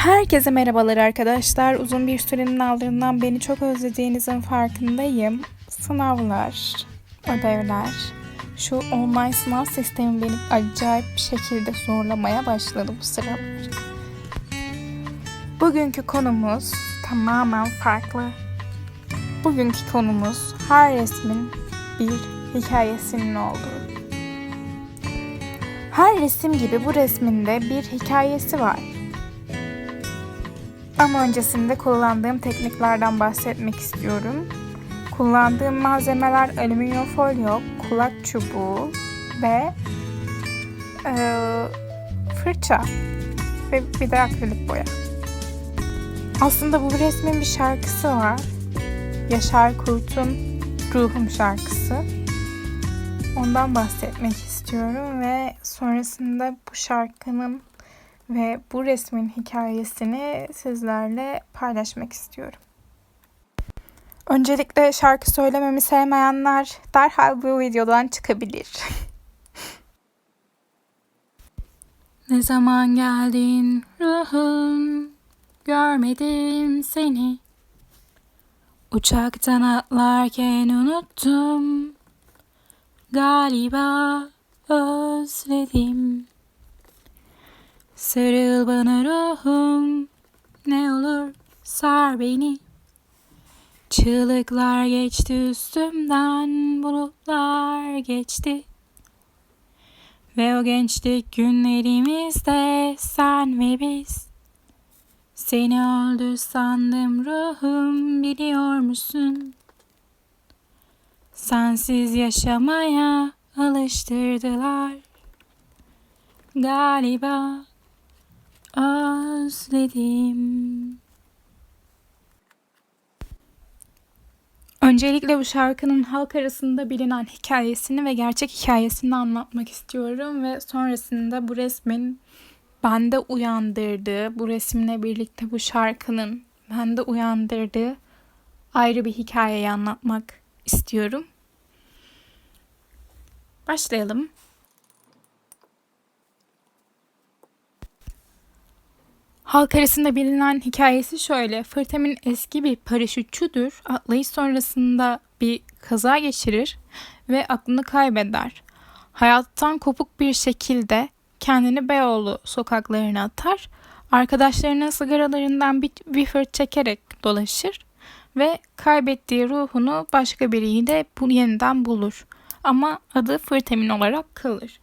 Herkese merhabalar arkadaşlar. Uzun bir sürenin ardından beni çok özlediğinizin farkındayım. Sınavlar, ödevler, şu online sınav sistemi beni acayip bir şekilde zorlamaya başladı bu sıralar. Bugünkü konumuz tamamen farklı. Bugünkü konumuz her resmin bir hikayesinin olduğu. Her resim gibi bu resminde bir hikayesi var. Ama öncesinde kullandığım tekniklerden bahsetmek istiyorum. Kullandığım malzemeler alüminyum folyo, kulak çubuğu ve eee, fırça ve bir de akrilik boya. Aslında bu resmin bir şarkısı var. Yaşar Kurt'un Ruhum şarkısı. Ondan bahsetmek istiyorum ve sonrasında bu şarkının ve bu resmin hikayesini sizlerle paylaşmak istiyorum. Öncelikle şarkı söylememi sevmeyenler derhal bu videodan çıkabilir. ne zaman geldin ruhum görmedim seni Uçaktan atlarken unuttum Galiba özledim Sarıl bana ruhum ne olur sar beni. Çığlıklar geçti üstümden bulutlar geçti. Ve o gençlik günlerimizde sen ve biz. Seni öldü sandım ruhum biliyor musun? Sensiz yaşamaya alıştırdılar. Galiba özledim. Öncelikle bu şarkının halk arasında bilinen hikayesini ve gerçek hikayesini anlatmak istiyorum ve sonrasında bu resmin bende uyandırdığı, bu resimle birlikte bu şarkının bende uyandırdığı ayrı bir hikayeyi anlatmak istiyorum. Başlayalım. Halk arasında bilinen hikayesi şöyle. Fırtem'in eski bir paraşütçüdür. Atlayış sonrasında bir kaza geçirir ve aklını kaybeder. Hayattan kopuk bir şekilde kendini Beyoğlu sokaklarına atar. Arkadaşlarının sigaralarından bir, bir çekerek dolaşır ve kaybettiği ruhunu başka biriyle bu yeniden bulur. Ama adı Fırtemin olarak kalır.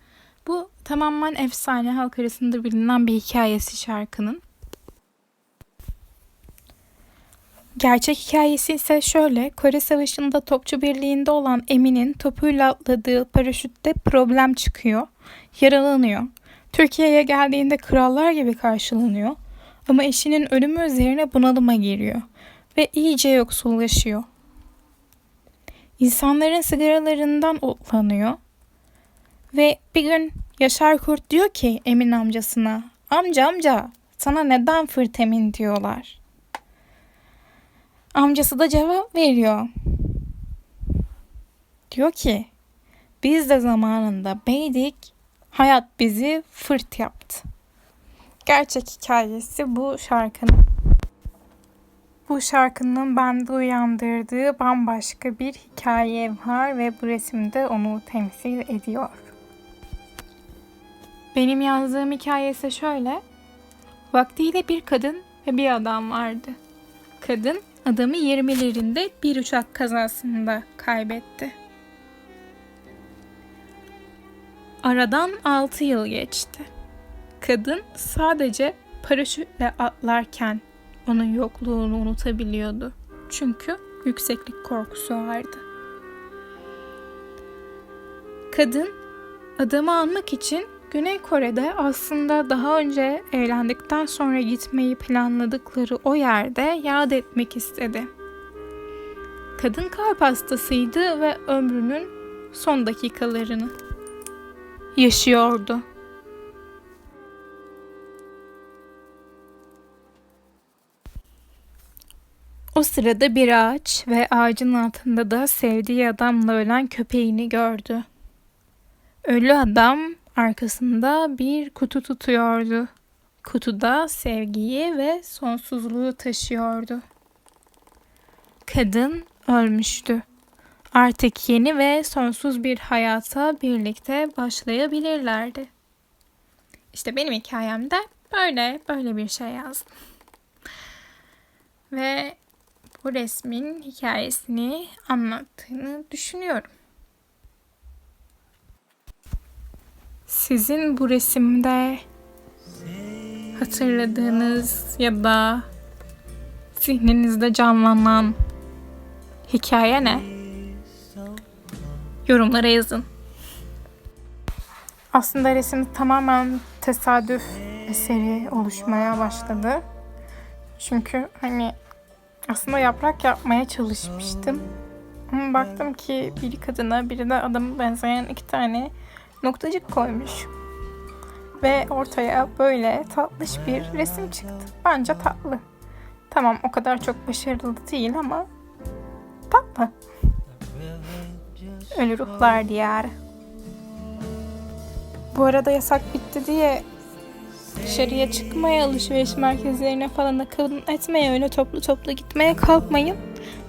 Bu tamamen efsane halk arasında bilinen bir hikayesi şarkının. Gerçek hikayesi ise şöyle. Kore Savaşı'nda topçu birliğinde olan Emin'in topuyla atladığı paraşütte problem çıkıyor. Yaralanıyor. Türkiye'ye geldiğinde krallar gibi karşılanıyor. Ama eşinin ölümü üzerine bunalıma giriyor. Ve iyice yoksullaşıyor. İnsanların sigaralarından otlanıyor. Ve bir gün Yaşar Kurt diyor ki Emin amcasına. Amca amca sana neden fırtemin diyorlar. Amcası da cevap veriyor. Diyor ki biz de zamanında beydik hayat bizi fırt yaptı. Gerçek hikayesi bu şarkının. Bu şarkının bende uyandırdığı bambaşka bir hikaye var ve bu resimde onu temsil ediyor. Benim yazdığım hikaye ise şöyle. Vaktiyle bir kadın ve bir adam vardı. Kadın adamı 20'lerinde bir uçak kazasında kaybetti. Aradan 6 yıl geçti. Kadın sadece paraşütle atlarken onun yokluğunu unutabiliyordu. Çünkü yükseklik korkusu vardı. Kadın adamı almak için Güney Kore'de aslında daha önce evlendikten sonra gitmeyi planladıkları o yerde yad etmek istedi. Kadın kalp hastasıydı ve ömrünün son dakikalarını yaşıyordu. O sırada bir ağaç ve ağacın altında da sevdiği adamla ölen köpeğini gördü. Ölü adam arkasında bir kutu tutuyordu. kutuda sevgiyi ve sonsuzluğu taşıyordu. Kadın ölmüştü. Artık yeni ve sonsuz bir hayata birlikte başlayabilirlerdi. İşte benim hikayemde böyle böyle bir şey yazdım. Ve bu resmin hikayesini anlattığını düşünüyorum. Sizin bu resimde hatırladığınız ya da zihninizde canlanan hikaye ne? Yorumlara yazın. Aslında resim tamamen tesadüf eseri oluşmaya başladı. Çünkü hani aslında yaprak yapmaya çalışmıştım. Ama baktım ki biri kadına biri de adama benzeyen iki tane noktacık koymuş. Ve ortaya böyle tatlış bir resim çıktı. Bence tatlı. Tamam o kadar çok başarılı değil ama tatlı. Ölü ruhlar diyarı. Bu arada yasak bitti diye dışarıya çıkmaya, alışveriş merkezlerine falan akın etmeye, öyle toplu toplu gitmeye kalkmayın.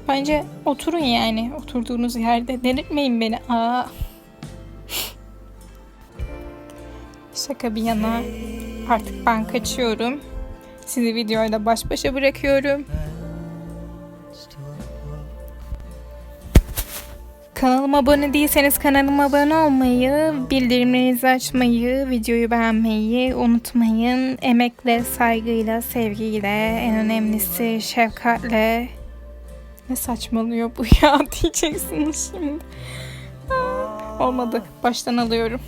Bence oturun yani. Oturduğunuz yerde delirtmeyin beni. Aa. Şaka bir yana artık ben kaçıyorum. Sizi videoyla baş başa bırakıyorum. Kanalıma abone değilseniz kanalıma abone olmayı, bildirimlerinizi açmayı, videoyu beğenmeyi unutmayın. Emekle, saygıyla, sevgiyle, en önemlisi şefkatle. Ne saçmalıyor bu ya diyeceksiniz şimdi. Olmadı. Baştan alıyorum.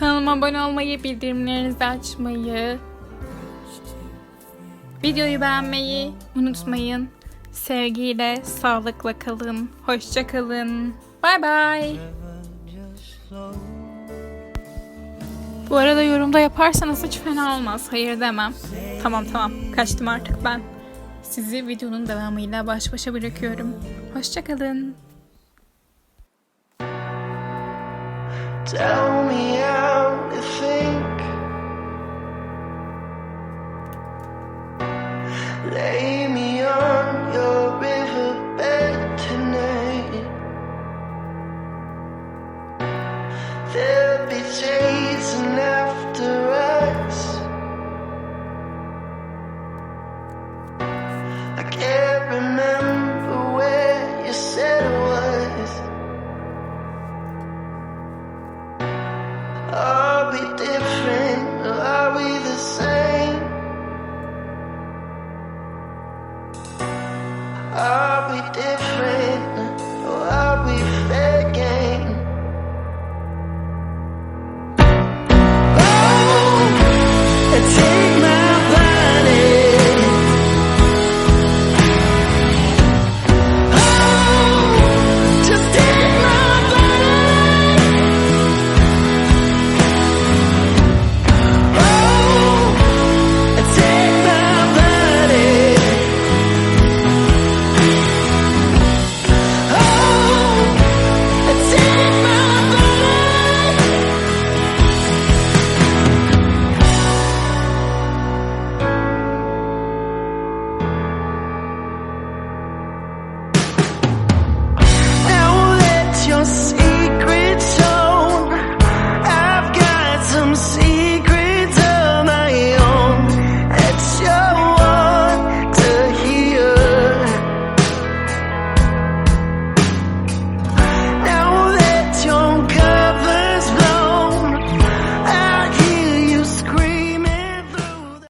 Kanalıma abone olmayı, bildirimlerinizi açmayı, videoyu beğenmeyi unutmayın. Sevgiyle, sağlıkla kalın. Hoşça kalın. Bay bay. Bu arada yorumda yaparsanız hiç fena olmaz. Hayır demem. Tamam tamam. Kaçtım artık ben. Sizi videonun devamıyla baş başa bırakıyorum. Hoşça kalın. Tell me late.